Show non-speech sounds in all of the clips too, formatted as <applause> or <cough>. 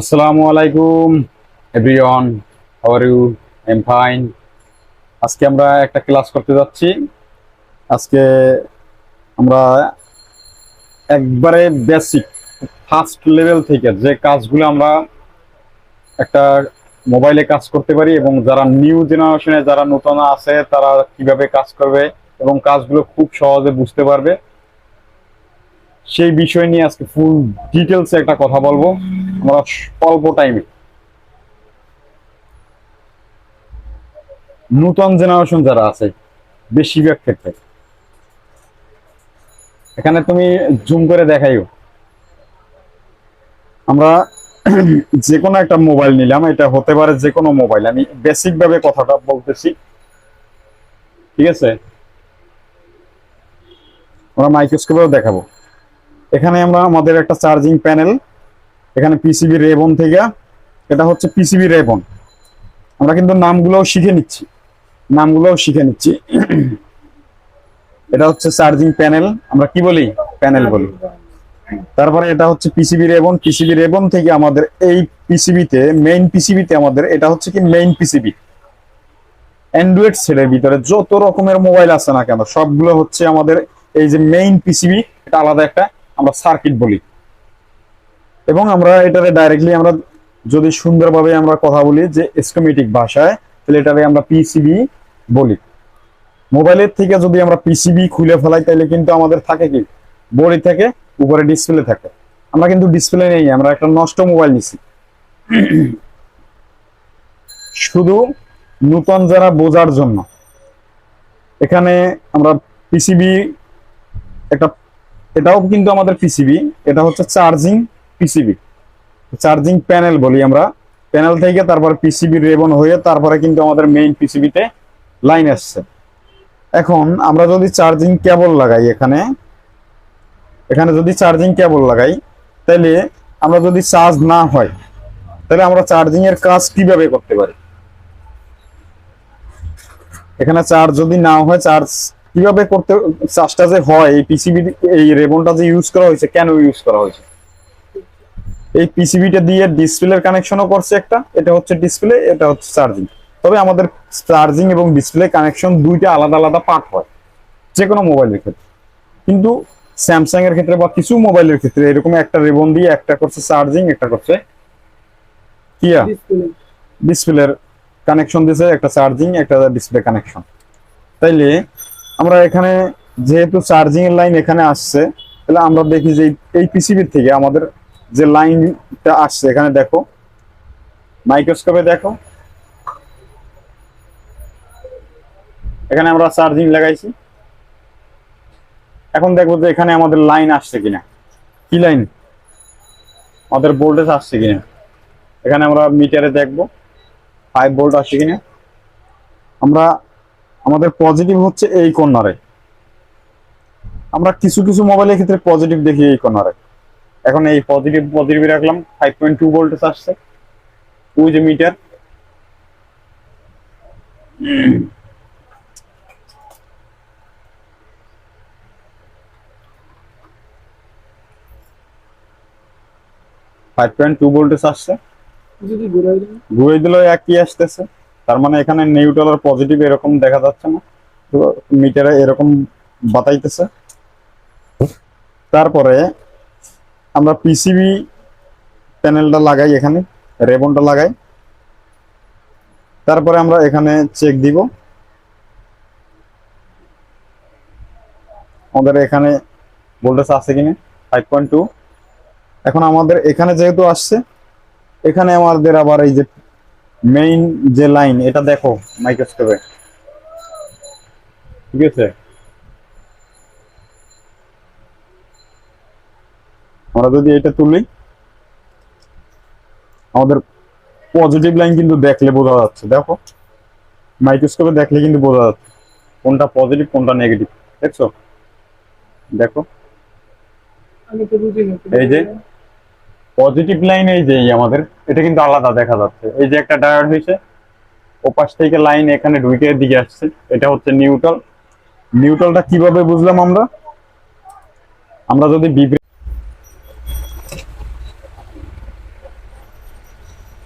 আসসালামু আলাইকুম, everyone how are you am fine আজকে আমরা একটা ক্লাস করতে যাচ্ছি। আজকে আমরা একবারে বেসিক ফার্স্ট লেভেল থেকে যে কাজগুলো আমরা একটা মোবাইলে কাজ করতে পারি এবং যারা নিউ জেনারেশনে যারা নতুন আছে, তারা কীভাবে কাজ করবে এবং কাজগুলো খুব সহজে বুঝতে পারবে। সেই বিষয় নিয়ে আজকে ফুল ডিটেলসে একটা কথা বলব। আমরা অল্প টাইমে নূতন জেনারেশন যারা আছে, বেশিরভাগ ক্ষেত্রে। এখানে তুমি জুম করে দেখাইও। আমরা <clears throat> যে কোনো একটা মোবাইল নিলাম, এটা হতে পারে যে কোনো মোবাইল আমি বেসিক ভাবে কথাটা বলতেছি। ঠিক আছে? আমরা মাইক্রোস্কোপেও দেখাবো। এখানে আমরা আমাদের একটা চার্জিং প্যানেল, এখানে পিসিবি রেবন থেকে, এটা হচ্ছে পিসিবি রেবন আমরা কিন্তু নামগুলোও শিখে নিচ্ছি, নামগুলোও শিখে নিচ্ছি। এটা হচ্ছে চার্জিং প্যানেল, আমরা কি বলি? প্যানেল বলি। তারপরে এটা হচ্ছে পিসিবি রেবন পিসিবি রেবন থেকে আমাদের এই পিসিবিতে মেইন পিসিবিতে আমাদের, এটা হচ্ছে কি মেইন পিসিবি অ্যান্ড্রয়েড সেটের ভিতরে যত রকমের মোবাইল আছে না কেন, সবগুলো হচ্ছে আমাদের এই যে মেইন পিসিবি এটা আলাদা একটা আমরা সার্কিট বলি। এবং আমরা এটারে ডাইরেক্টলি আমরা যদি সুন্দরভাবে আমরা কথা বলি যে এস্কোমেটিক ভাষায়, তাহলে এটারে আমরা পিসিবি বলি। মোবাইলের থেকে যদি আমরা পিসিবি খুলে ফেলাই, তাহলে কিন্তু আমাদের থাকে কি? বডি থেকে উপরে ডিসপ্লে থাকে। আমরা কিন্তু ডিসপ্লে নেই, আমরা একটা নষ্ট মোবাইল নিছি। শুধু নূতন যারা বোঝার জন্য। এখানে আমরা পিসিবি একটা এটাও কিন্তু আমাদের পিসিবি এটা হচ্ছে চার্জিং পিসিবি চার্জিং প্যানেল বলি আমরা। প্যানেল থেকে তারপর পিসিবি রেবন হয়ে তারপরে কিন্তু আমাদের মেইন পিসিবিতে লাইন আসছে। এখন আমরা যদি চার্জিং কেবল লাগাই এখানে এখানে যদি চার্জিং কেবল লাগাই তাহলে আমরা যদি চার্জ না হয় তাহলে আমরা চার্জিং এর কাজ কীভাবে করতে পারি? এখানে চার্জ যদি না হয় চার্জ কীভাবে করতে চার্জটা যে হয় এই পিসিবি এই রেবনটা যে ইউজ করা হয়েছে কেন ইউজ করা হয়েছে? এই পিসিবিটা দিয়ে ডিসপ্লের কানেকশনও করছে একটা এটা হচ্ছে ডিসপ্লে এটা হচ্ছে চার্জিং তবে আমাদের চার্জিং এবং ডিসপ্লে কানেকশন দুইটা আলাদা আলাদা পার্ট হয় যে কোনো মোবাইলের ক্ষেত্রে। কিন্তু স্যামসাং এর ক্ষেত্রে বা কিছু মোবাইলের ক্ষেত্রে এরকম একটা রেবন দিয়ে একটা করছে চার্জিং একটা করছে কিয়া ডিসপ্লের কানেকশন দিয়েছে একটা চার্জিং একটা ডিসপ্লে কানেকশন তাইলে আমরা এখানে যেহেতু চার্জিং এর লাইন এখানে আসছে, তাহলে আমরা দেখি যে এই- এই পিসিবি থেকে আমাদের যে লাইনটা আসছে, এখানে দেখো মাইক্রোস্কোপে দেখো। এখানে আমরা চার্জিং লাগাইছি। এখন দেখব যে এখানে আমাদের লাইন আসছে কিনা। কি লাইন আমাদের ভোল্টেজ আসছে কিনা। এখানে আমরা মিটারে দেখব ফাইভ ভোল্ট আসছে কিনা। আমরা আমাদের পজিটিভ হচ্ছে এই কর্নারে আমরা কিছু কিছু মোবাইলের ক্ষেত্রে পজিটিভ দেখি এই কর্নারে এখন এই পজিটিভ পজিটিভ রাখলাম ফাইভ পয়েন্ট টু ভোল্টেজ আসছে। যে meter five point two voltage আসছে। ঘুরে দিলেও একই আসতেছে। তার মানে এখানে নিউট্রাল আর পজিটিভ এরকম দেখা যাচ্ছে না। তো মিটারে এরকম বাতাইতেছে। তারপরে আমরা পিসিবি প্যানেলটা লাগাই এখানে, রেবনটা লাগাই। তারপরে আমরা এখানে চেক দিব। আমাদের এখানে ভোল্টেজ আছে কিনা? ফাইভ পয়েন্ট টু এখন আমাদের এখানে যেহেতু আসছে, এখানে আমাদের আবার এই যে মেইন যে লাইন এটা দেখো মাইক্রোস্কোপে ঠিক আছে? আমরা যদি এটা তুলি আমাদের পজিটিভ লাইন কিন্তু দেখলে বোঝা যাচ্ছে। দেখো মাইক্রোস্কোপে দেখলে কিন্তু বোঝা যাচ্ছে কোনটা পজিটিভ কোনটা নেগেটিভ দেখছ? দেখো। এই যে পজিটিভ লাইন এই যে আমাদের, এটা কিন্তু আলাদা দেখা যাচ্ছে। এই যে একটা ডায়োড হয়েছে, ওপাশ থেকে লাইন এখানে ঢুকে দিকে আসছে। এটা হচ্ছে নিউট্রাল নিউট্রালটা কীভাবে বুঝলাম আমরা? আমরা যদি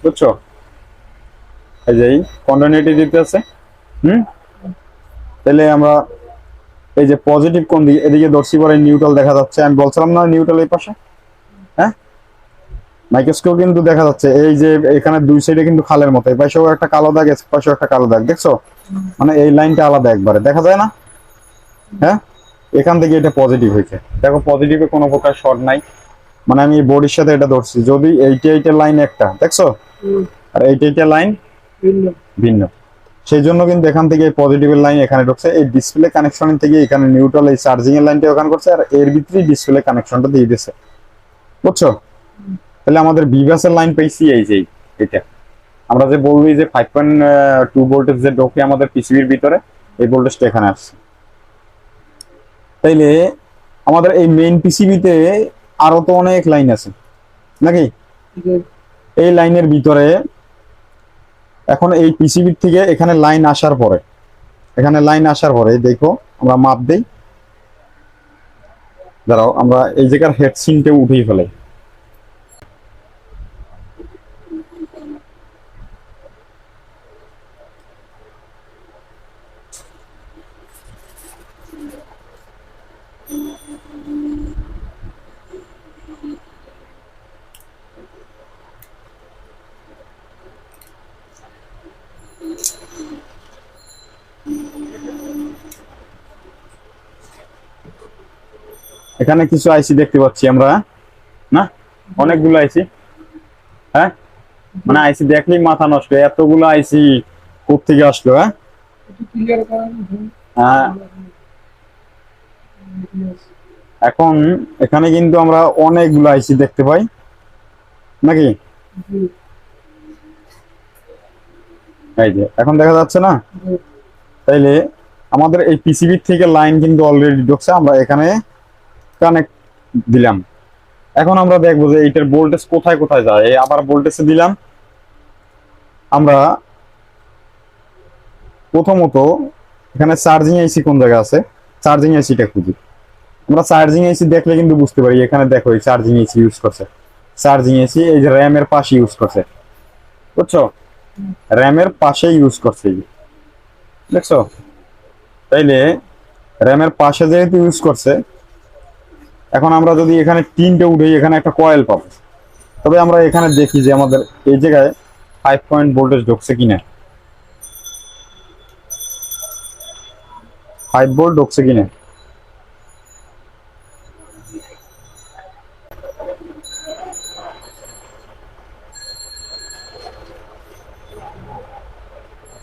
বুঝছ? এই যে কন্টিনিউটি দিতে আছে। হুম? তাহলে আমরা এই যে পজিটিভ কোন দিকে এদিকে দর্শি পরে নিউট্রাল দেখা যাচ্ছে। আমি বলছিলাম না নিউট্রাল এই পাশে? হ্যাঁ? মাইক্রোস্কোপ কিন্তু দেখা যাচ্ছে এই যে এখানে দুই সাইডে কিন্তু খালের মতো এই পাশেও একটা কালো দাগ এই পাশেও একটা কালো দাগ দেখছ? মানে এই লাইনটা আলাদা একবারে দেখা যায় না? হ্যাঁ? এখান থেকে এটা পজিটিভ হয়েছে। দেখো পজিটিভে কোনো প্রকার শর্ট নাই। মানে আমি বডির সাথে এটা ধরছি যদি এইটা এইটা লাইন একটা দেখছ? আর এইটা এইটা লাইন ভিন্ন। সেই জন্য কিন্তু এখান থেকে পজিটিভ এর লাইন এখানে ঢুকছে। এই ডিসপ্লে কানেকশন থেকে এখানে নিউট্রাল এই চার্জিং এর লাইনটা ওখানে করছে আর এর ভিতরেই ডিসপ্লে কানেকশনটা দিয়ে দিছে বুঝছ? তাহলে আমাদের বিভাসের লাইন পেয়েছি এই যে, এটা। আমরা যে বলবি যে ফাইভ পয়েন্ট টু ভোল্টেজ যে ঢোকে আমাদের পিসিবির ভিতরে, এই ভোল্টেজটা এখানে আসছে। তাইলে আমাদের এই মেইন পিসিবিতে আরও তো অনেক লাইন আছে, নাকি? এই লাইনের ভিতরে এখন এই পিসিবি থেকে এখানে লাইন আসার পরে, এখানে লাইন আসার পরে দেখো, আমরা মাপ দেই। দাঁড়াও, আমরা এই জায়গার হেড সিনটা উঠেই ফেলাই। এখানে কিছু আইসি দেখতে পাচ্ছি আমরা, না? অনেকগুলো আইসি। হ্যাঁ? মানে আইসি দেখলেই মাথা নষ্ট, এতগুলো আইসি কোথ থেকে আসলো হ্যাঁ? হ্যাঁ। এখন এখানে কিন্তু আমরা অনেকগুলো আইসি দেখতে পাই, নাকি? এই যে, এখন দেখা যাচ্ছে না? তাইলে আমাদের এই পিসিবির থেকে লাইন কিন্তু অলরেডি ঢুকছে, আমরা এখানে কানেক্ট দিলাম। এখন আমরা দেখব যে এইটার ভোল্টেজ কোথায় কোথায় যায়। এই আবার ভোল্টেজে দিলাম। আমরা প্রথমত এখানে চার্জিং আইসি কোন জায়গায় আছে? চার্জিং আইসিটা খুঁজি। আমরা চার্জিং আইসি দেখলে কিন্তু বুঝতে পারি, এখানে দেখো এই চার্জিং আইসি ইউজ করছে। চার্জিং আইসি এই যে র্যামের পাশে ইউজ করছে। বুঝছ? র্যামের পাশে ইউজ করছে দেখছ? তাইলে র্যামের পাশে যেহেতু ইউজ করছে এখন আমরা যদি এখানে তিনটে উঠে এখানে একটা কয়েল পাবো। তবে আমরা এখানে দেখি যে আমাদের এই জায়গায় ফাইভ পয়েন্ট ভোল্টেজ ঢুকছে কিনা। ফাইভ ভোল্ট ঢুকছে কিনা।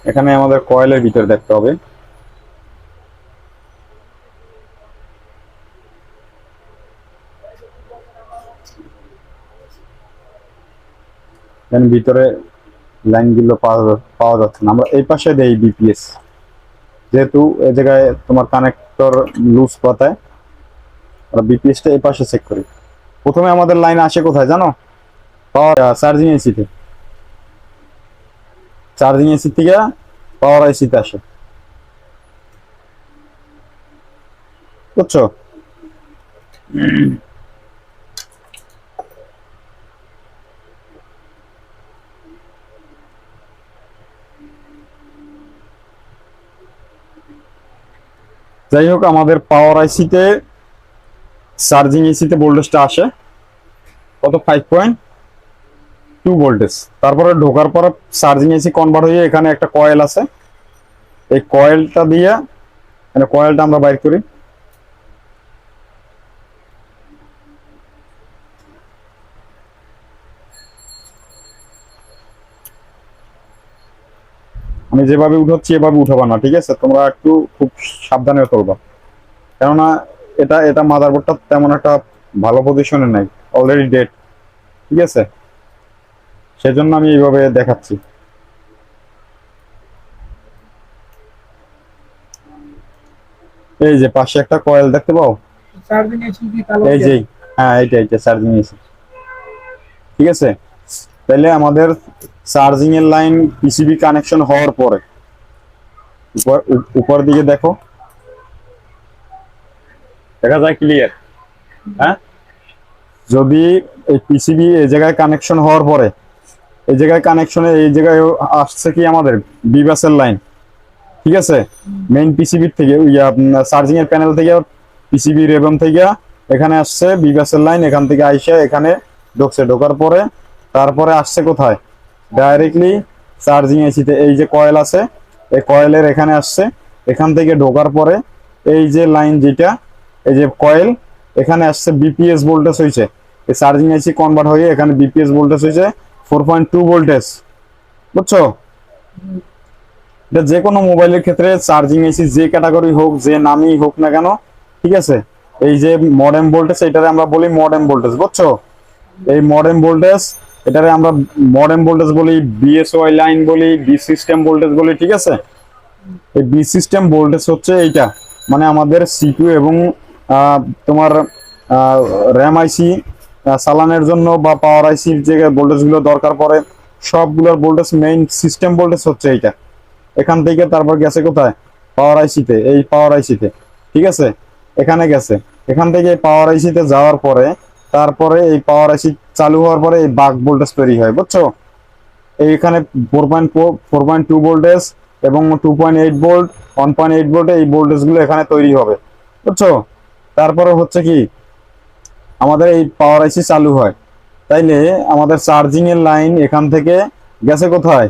এখানে আমাদের কয়েলের ভিতরে দেখতে হবে। এখানে ভিতরে লাইনগুলো পাওয়া পাওয়া যাচ্ছে না। আমরা এই পাশে দেই বিপিএস যেহেতু এই জায়গায় তোমার কানেক্টর লুজ পাতায়, আমরা বিপিএসটা এই পাশে চেক করি। প্রথমে আমাদের লাইন আসে কোথায় জানো? পাওয়ার চার্জিং এসিতে চার্জিং এসি থেকে পাওয়ার এসিতে আসে। বুঝছ? যাই হোক, আমাদের পাওয়ার আইসিতে চার্জিং এসিতে ভোল্টেজটা আসে। কত? ফাইভ পয়েন্ট টু ভোল্টেজ তারপরে ঢোকার পর চার্জিং এসি কনভার্ট হয়ে এখানে একটা কয়েল আছে। এই কয়েলটা দিয়ে মানে কয়েলটা আমরা বাইর করি। আমি যেভাবে উঠাচ্ছি এভাবে উঠাবা না ঠিক আছে? তোমরা একটু খুব সাবধানে চলবা। কেননা এটা এটা মাদারবোর্ডটা তেমন একটা ভালো পজিশনে নাই অলরেডি ডেট ঠিক আছে? সেজন্য আমি এইভাবে দেখাচ্ছি। এই যে পাশে একটা কয়েল দেখতে পাও? এই যে হ্যাঁ এইটা এইটা চার্জিং এসি ঠিক আছে? তাহলে আমাদের চার্জিং এর লাইন পিসিবি কানেকশন হওয়ার পরে। উপর দিকে দেখো। দেখা যায় ক্লিয়ার হ্যাঁ? যদি এই পিসিবি এই জায়গায় কানেকশন হওয়ার পরে, এই জায়গায় কানেকশনে এই জায়গায় আসছে কি আমাদের? বিবাসের লাইন। ঠিক আছে? মেইন পিসিবির থেকে চার্জিং এর প্যানেল থেকে পিসিবি রেবন থেকে এখানে আসছে বিবাসের লাইন, এখান থেকে আইসে এখানে ঢুকছে ঢোকার পরে তারপরে আসছে কোথায়? ডাইরেক্টলি চার্জিং এসিতে এই যে কয়েল আছে, এই কয়েলের এখানে আসছে। এখান থেকে ঢোকার পরে এই যে লাইন যেটা, এই যে কয়েল এখানে আসছে বিপিএস ভোল্টেজ হয়েছে এই চার্জিং এসি কনভার্ট হয়ে এখানে বিপিএস ভোল্টেজ হয়েছে ফোর পয়েন্ট টু ভোল্টেজ বুঝছ? এটা যে কোনো মোবাইলের ক্ষেত্রে চার্জিং এসি যে ক্যাটাগরি হোক, যে নামই হোক না কেন, ঠিক আছে? এই যে মডেম ভোল্টেজ এটারে আমরা বলি মডেম ভোল্টেজ বুঝছ? এই মডেম ভোল্টেজ এটারে আমরা মডেম ভোল্টেজ বলি বিএসওয়াই লাইন বলি বি সিস্টেম ভোল্টেজ বলি, ঠিক আছে? এই বি সিস্টেম ভোল্টেজ হচ্ছে এইটা। মানে আমাদের সিপিইউ এবং তোমার র্যাম আইসি চালানোর জন্য বা পাওয়ার আইসির যে ভোল্টেজগুলো দরকার পড়ে, সবগুলোর ভোল্টেজ মেইন সিস্টেম ভোল্টেজ হচ্ছে এইটা। এখান থেকে তারপর গেছে কোথায়? পাওয়ার আইসিতে এই পাওয়ার আইসিতে ঠিক আছে? এখানে গেছে। এখান থেকে পাওয়ার আইসিতে যাওয়ার পরে, তারপরে এই পাওয়ার আইসি চালু হওয়ার পরে এই বাক ভোল্টেজ তৈরি হয়, বুঝছ? এইখানে four point four point two voltage এবং two point eight volt one point eight volt এই ভোল্টেজগুলো এখানে তৈরি হবে, বুঝছ? তারপরে হচ্ছে কি, আমাদের এই পাওয়ার আইসি চালু হয়। তাইলে আমাদের চার্জিং এর লাইন এখান থেকে গেছে কোথায়?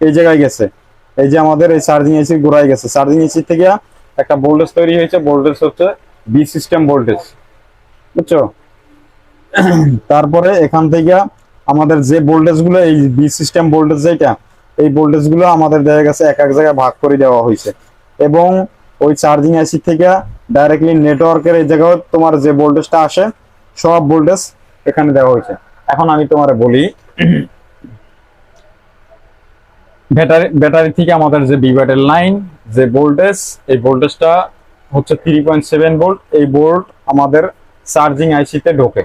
এই জায়গায় গেছে। এই যে আমাদের এই চার্জিং এসি গোড়ায় গেছে। চার্জিং এসি থেকে একটা ভোল্টেজ তৈরি হয়েছে ভোল্টেজ হচ্ছে বি সিস্টেম ভোল্টেজ বুঝছ? তারপরে এখান থেকে আমাদের যে ভোল্টেজগুলো এই বি সিস্টেম ভোল্টেজ যেটা, এই ভোল্টেজগুলো আমাদের দেখা গেছে এক এক জায়গায় ভাগ করে দেওয়া হয়েছে। এবং ওই চার্জিং আইসি থেকে ডাইরেক্টলি নেটওয়ার্কের এই জায়গায় তোমার যে ভোল্টেজটা আসে, সব ভোল্টেজ এখানে দেওয়া হয়েছে। এখন আমি তোমার বলি ব্যাটারি ব্যাটারি থেকে আমাদের যে বিভাটের লাইন যে ভোল্টেজ এই ভোল্টেজটা হচ্ছে থ্রি পয়েন্ট সেভেন ভোল্ট এই ভোল্ট আমাদের চার্জিং আইসিতে ঢোকে।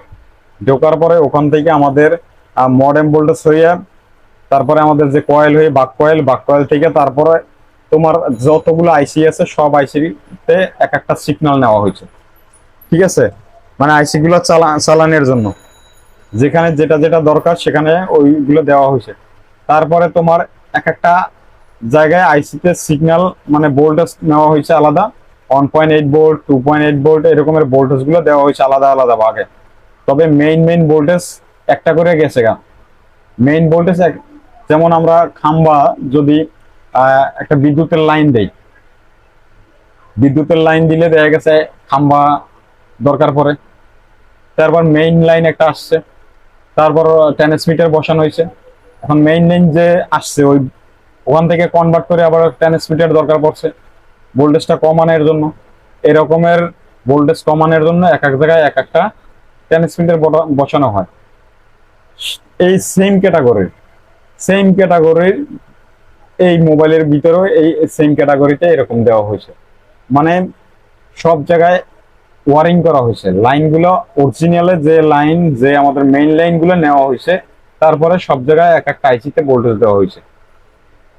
ঢোকার পরে ওখান থেকে আমাদের মডেম ভোল্টেজ হয়ে তারপরে আমাদের যে কয়েল হয়ে, বাক কয়েল বাক কয়েল থেকে তারপরে তোমার যতগুলো আইসি আছে, সব আইসিতে এক একটা সিগন্যাল নেওয়া হয়েছে। ঠিক আছে? মানে আইসি গুলো চালা, চালানোর জন্য। যেখানে যেটা যেটা দরকার, সেখানে ওইগুলো দেওয়া হয়েছে। তারপরে তোমার এক একটা জায়গায় আইসিতে সিগন্যাল মানে ভোল্টেজ নেওয়া হয়েছে আলাদা। One point eight volt two point eight volt এরকমের ভোল্টেজগুলো দেওয়া হয়েছে আলাদা আলাদা ভাগে। তবে মেইন মেইন ভোল্টেজ একটা করে গেছে গা। মেইন ভোল্টেজ যেমন আমরা খাম্বা যদি একটা বিদ্যুতের লাইন দেই। বিদ্যুতের লাইন দিলে দেখা গেছে খাম্বা দরকার পড়ে। তারপর মেইন লাইন একটা আসছে। তারপর ট্রান্সমিটার বসানো হয়েছে। এখন মেইন লাইন যে আসছে, ওই ওখান থেকে কনভার্ট করে আবার ট্রান্সমিটার দরকার পড়ছে। ভোল্টেজটা কমানোর জন্য। এরকমের ভোল্টেজ কমানোর জন্য এক এক জায়গায় এক একটা ট্রান্সমিটার বসানো হয়। এই সেম ক্যাটাগরির সেম ক্যাটাগরির এই মোবাইলের ভিতরেও এই সেম ক্যাটাগরিতে এরকম দেওয়া হয়েছে। মানে সব জায়গায় ওয়ারিং করা হয়েছে। লাইনগুলো অরিজিনালে যে লাইন যে আমাদের মেইন লাইনগুলো নেওয়া হয়েছে, তারপরে সব জায়গায় এক একটা আইসিতে ভোল্টেজ দেওয়া হয়েছে।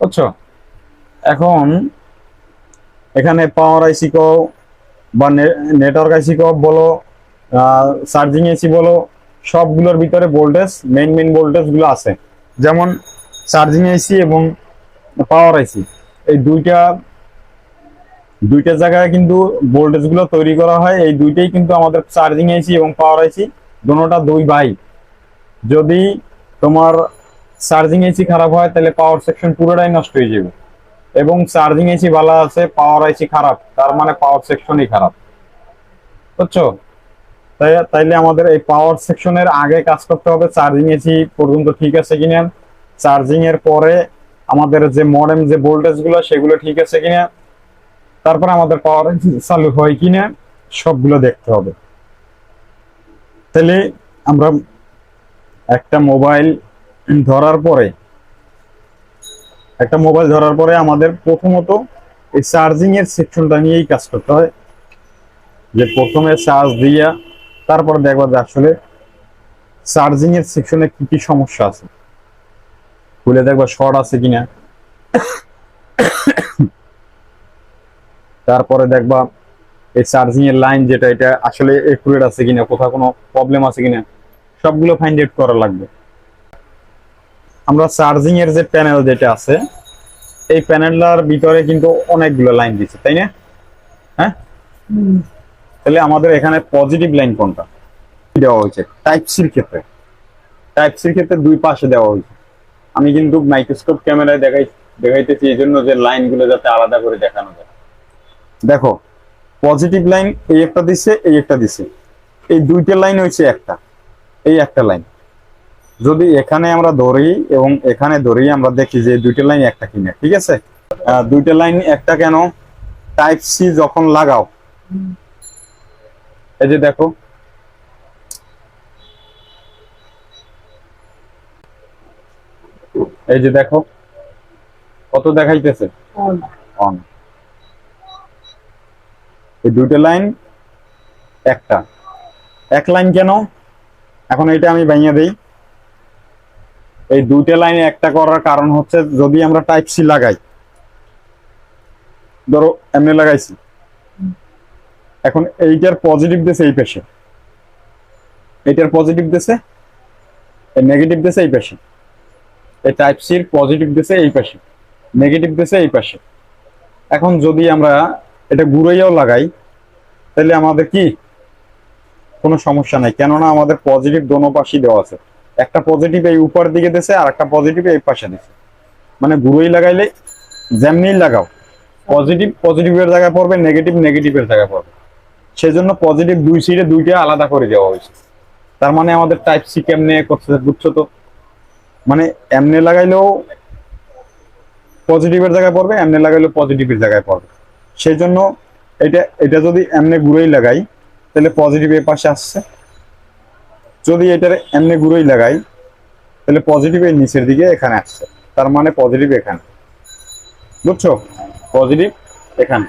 বুঝছ? এখন এখানে পাওয়ার আইসি কো বা নেটওয়ার্ক আইসি কো বলো চার্জিং এসি বলো, সবগুলোর ভিতরে ভোল্টেজ মেইন মেইন ভোল্টেজগুলো আছে। যেমন চার্জিং এসি এবং পাওয়ার আইসি এই দুইটা দুইটা জায়গায় কিন্তু ভোল্টেজগুলো তৈরি করা হয়। এই দুইটাই কিন্তু আমাদের চার্জিং আইসি এবং পাওয়ার আইসি দুটোটা দুই ভাই। যদি তোমার চার্জিং এসি খারাপ হয়, তাহলে পাওয়ার সেকশন পুরোটাই নষ্ট হয়ে যাবে। এবং চার্জিং এসি ভালো আছে পাওয়ার আইসি খারাপ। তার মানে পাওয়ার সেকশনই খারাপ। বুঝছ? তাই, তাইলে আমাদের এই পাওয়ার সেকশনের আগে কাজ করতে হবে চার্জিং এসি পর্যন্ত ঠিক আছে কিনা চার্জিং এর পরে আমাদের যে মডেম যে ভোল্টেজগুলো, সেগুলো ঠিক আছে কিনা তারপর আমাদের পাওয়ার চালু হয় কিনা সবগুলো দেখতে হবে। তাহলে আমরা একটা মোবাইল ধরার পরে, একটা মোবাইল ধরার পরে আমাদের প্রথমত এই চার্জিং এর সেকশনটা নিয়েই কাজ করতে হয়। যে প্রথমে চার্জ দিয়া তারপর দেখবা যে আসলে চার্জিং এর সেকশনে কি কি সমস্যা আছে। খুলে দেখবা শর্ট আছে কিনা। তারপরে দেখবা এই চার্জিং এর লাইন যেটা, এটা আসলে একুরেট আছে কিনা, কোথাও কোনো প্রবলেম আছে কিনা, সবগুলো ফাইন্ড আউট করা লাগবে। আমরা চার্জিং এর যে প্যানেল যেটা আছে, এই প্যানেলটার ভিতরে কিন্তু অনেকগুলো লাইন দিচ্ছে তাই না? হ্যাঁ? তাহলে আমাদের এখানে পজিটিভ লাইন কোনটা? দেওয়া হয়েছে। টাইপ সির ক্ষেত্রে। টাইপ সির ক্ষেত্রে দুই পাশে দেওয়া হয়েছে। আমি কিন্তু মাইক্রোস্কোপ ক্যামেরায় দেখাই দেখাইতেছি এই জন্য যে লাইনগুলো যাতে আলাদা করে দেখানো যায়। দেখো পজিটিভ লাইন এই একটা দিছে, এই একটা দিছে। এই দুইটা লাইন হয়েছে একটা। এই একটা লাইন যদি এখানে আমরা ধরি এবং এখানে ধরি, আমরা দেখি যে দুইটা লাইন একটা কিনা, ঠিক আছে? দুইটা লাইন একটা কেন? টাইপ সি যখন লাগাও। এই যে দেখো। এই যে দেখো। কত দেখাইতেছে? অন। এই দুইটা লাইন একটা। এক লাইন কেন? এখন এটা আমি ভাঙিয়ে দেই। এই দুইটা লাইন একটা করার কারণ হচ্ছে যদি আমরা টাইপ সি লাগাই ধরো এমনি লাগাইছি। এখন এইটার পজিটিভ দিছে এই পাশে। এইটার পজিটিভ এই নেগেটিভ দিছে এই পাশে। এই টাইপ সির পজিটিভ দিছে এই পাশে নেগেটিভ দিছে এই পাশে। এখন যদি আমরা এটা ঘুরাইয়াও লাগাই, তাহলে আমাদের কি? কোনো সমস্যা নাই, কেননা আমাদের পজিটিভ দোনো পাশেই দেওয়া আছে। একটা পজিটিভ এই উপর দিকে দিছে, আর একটা পজিটিভ এই পাশে দিছে। মানে ঘুরোই লাগাইলে যেমনি লাগাও পজিটিভ পজিটিভের জায়গায় পড়বে নেগেটিভ নেগেটিভের জায়গায় পড়বে। সেজন্য পজিটিভ দুই সিটে দুইটা আলাদা করে দেওয়া হয়েছে। তার মানে আমাদের টাইপ সি কেমনে করছে বুঝছ তো? মানে এমনে লাগাইলেও পজিটিভের জায়গায় পড়বে, এমনে লাগাইলেও পজিটিভের জায়গায় পড়বে। সেই জন্য এটা এটা যদি এমনে ঘুরেই লাগাই, তাহলে পজিটিভ এর পাশে আসছে। যদি এটার এমনে ঘুরেই লাগাই, তাহলে পজিটিভ এর নিচের দিকে এখানে আসছে। তার মানে পজিটিভ এখানে। বুঝছ? পজিটিভ এখানে।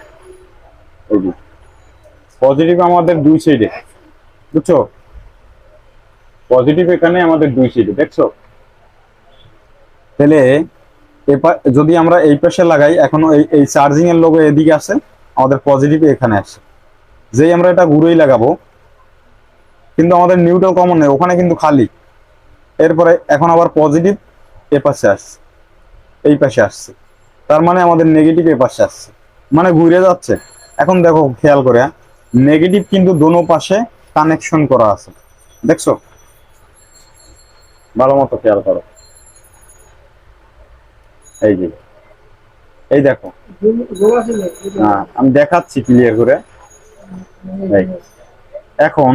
পজিটিভ আমাদের দুই সাইডে বুঝছ? পজিটিভ এখানে আমাদের দুই সাইডে দেখছ? তাহলে যদি আমরা এই পাশে লাগাই, এখনও এই চার্জিং এর লোগো এদিকে আছে, আমাদের পজিটিভ এখানে আসছে যেই আমরা এটা ঘুরেই লাগাবো, কিন্তু আমাদের নিউট্রাল কমন নেই, ওখানে কিন্তু খালি। এরপরে এখন আবার পজিটিভ এ পাশে আসছে, এই পাশে আসছে। তার মানে আমাদের নেগেটিভ এ পাশে আসছে। মানে ঘুরে যাচ্ছে। এখন দেখো, খেয়াল করে নেগেটিভ কিন্তু দোনো পাশে কানেকশন করা আছে। দেখছ? ভালো মতো খেয়াল করো। এই যে এই দেখো। হ্যাঁ, আমি দেখাচ্ছি ক্লিয়ার করে। এখন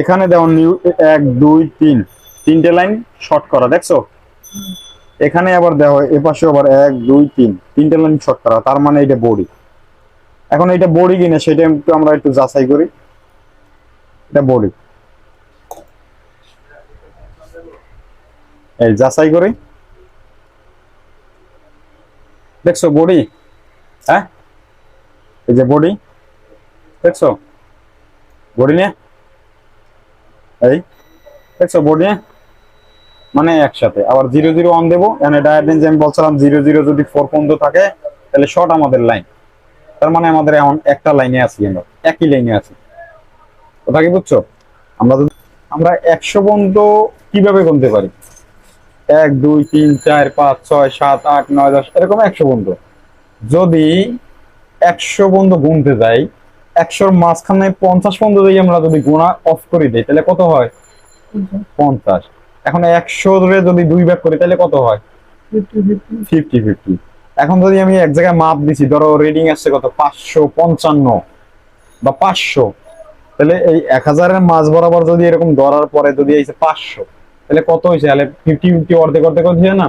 এখানে দেওয়া নিউ এক দুই তিন। তিনটে লাইন শর্ট করা দেখছ? এখানে আবার দেওয়া এ পাশে আবার এক দুই তিন। তিনটে লাইন শর্ট করা তার মানে এটা বডি এখন এটা বডি কিনা সেটা একটু আমরা একটু যাচাই করি। এটা বডি। এই যাচাই করি। দেখছ বডি? হ্যাঁ? এই যে বডি। দেখছ? বডি নিয়ে। এই, দেখছ বডি নিয়ে? মানে একসাথে। আবার জিরো জিরো অন দেবো। এখানে যে আমি বলছিলাম, জিরো জিরো যদি ফোর পর্যন্ত থাকে, তাহলে শর্ট আমাদের লাইন তার মানে আমাদের এখন একটা লাইনে আছি আমরা একই লাইনে আছি। কথা কি বুঝছ? আমরা যদি আমরা একশো পর্যন্ত কীভাবে গুনতে পারি? এক দুই তিন চার পাঁচ ছয় সাত আট নয় দশ এরকম একশো পর্যন্ত যদি একশো পর্যন্ত গুনতে যাই একশোর মাঝখানে পঞ্চাশ পর্যন্ত যদি আমরা যদি গোনা অফ করে দিই তাহলে কত হয়? পঞ্চাশ। এখন একশো ধরে যদি দুই ভাগ করি তাহলে কত হয়? Fifty fifty. এখন যদি আমি এক জায়গায় মাপ দিছি, ধরো রিডিং আসছে কত? পাঁচশো পঞ্চান্ন বা পাঁচশো। তাহলে এই এক হাজারের মাছ বরাবর যদি এরকম ধরার পরে যদি এই পাঁচশো, তাহলে কত হয়েছে তাহলে ফিফটি ফিফটি অর্ধেক অর্ধেক হচ্ছে না?